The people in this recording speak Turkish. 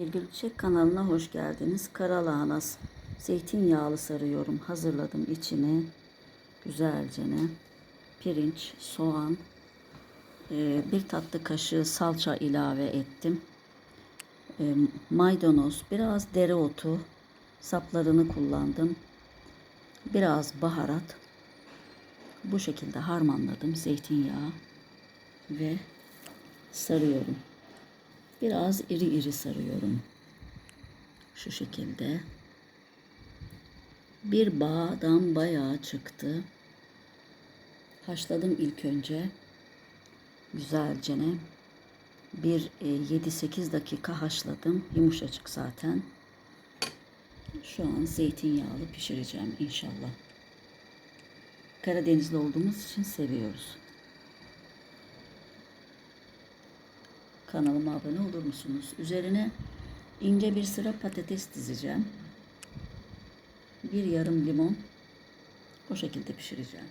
Sevgili Çiçek kanalına hoş geldiniz. Karalahana zeytinyağlı sarıyorum. Hazırladım içine güzelcene. Pirinç, soğan, e, bir tatlı kaşığı salça ilave ettim. E, Maydanoz, biraz dereotu, saplarını kullandım. Biraz baharat. Bu şekilde harmanladım zeytinyağı ve sarıyorum. Biraz iri iri sarıyorum. Şu şekilde. Bir bağdan bayağı çıktı. Haşladım ilk önce. Güzelcene. Bir e, 7-8 dakika haşladım. Yumuşacık zaten. Şu an zeytinyağlı pişireceğim inşallah. Karadenizli olduğumuz için seviyoruz. Kanalıma abone olur musunuz? Üzerine ince bir sıra patates dizeceğim. Bir yarım limon. O şekilde pişireceğim.